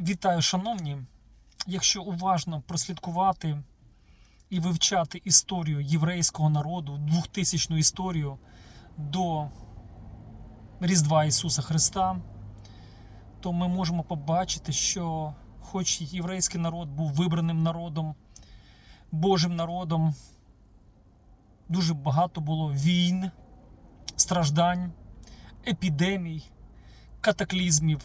Вітаю, шановні! Якщо уважно прослідкувати і вивчати історію єврейського народу, 2000 історію до Різдва Ісуса Христа, то ми можемо побачити, що, хоч єврейський народ був вибраним народом, Божим народом, дуже багато було війн, страждань, епідемій, катаклізмів.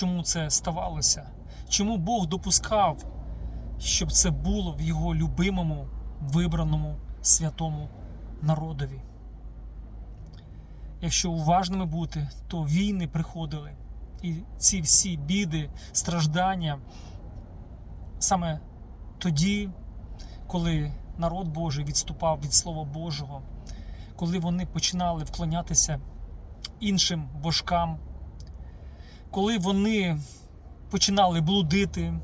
Чому це ставалося? Чому Бог допускав, щоб це було в його любимому, вибраному святому народові? Якщо уважними бути, то війни приходили, і ці всі біди, страждання саме тоді, коли народ Божий відступав від Слова Божого, коли вони починали вклонятися іншим божкам коли вони починали блудити,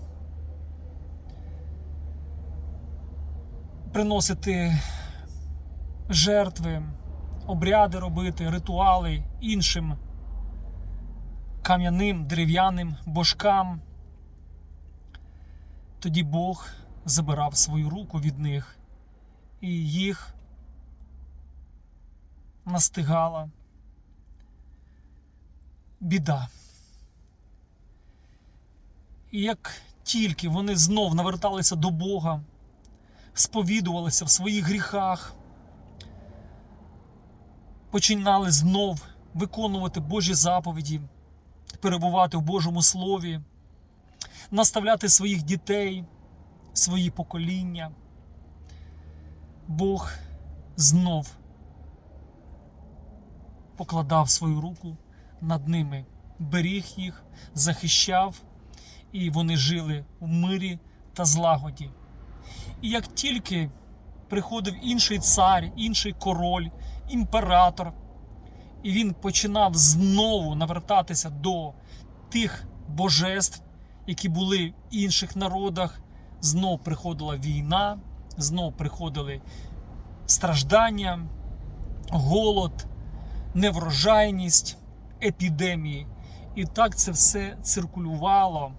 приносити жертви, обряди робити, ритуали іншим кам'яним, дерев'яним божкам, тоді Бог забирав свою руку від них і їх настигала біда. І як тільки вони знов наверталися до Бога, сповідувалися в своїх гріхах, починали знов виконувати Божі заповіді, перебувати в Божому Слові, наставляти своїх дітей, свої покоління, Бог знов покладав свою руку над ними, беріг їх, захищав і вони жили в мирі та злагоді. І як тільки приходив інший цар, інший король, імператор, і він починав знову навертатися до тих божеств, які були в інших народах, знов приходила війна, знов приходили страждання, голод, неврожайність, епідемії. І так це все циркулювало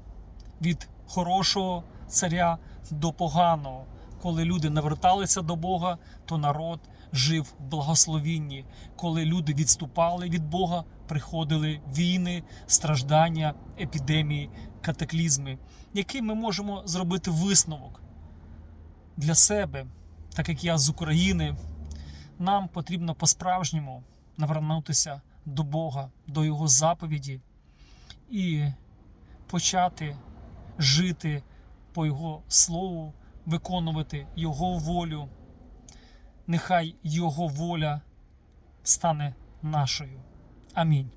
від хорошого царя до поганого. Коли люди наверталися до Бога, то народ жив в благословінні. Коли люди відступали від Бога, приходили війни, страждання, епідемії, катаклізми. Який ми можемо зробити висновок для себе, так як я з України, нам потрібно по-справжньому навернутися до Бога, до Його заповіді і почати жити по Його слову, виконувати Його волю. Нехай Його воля стане нашою. Амінь.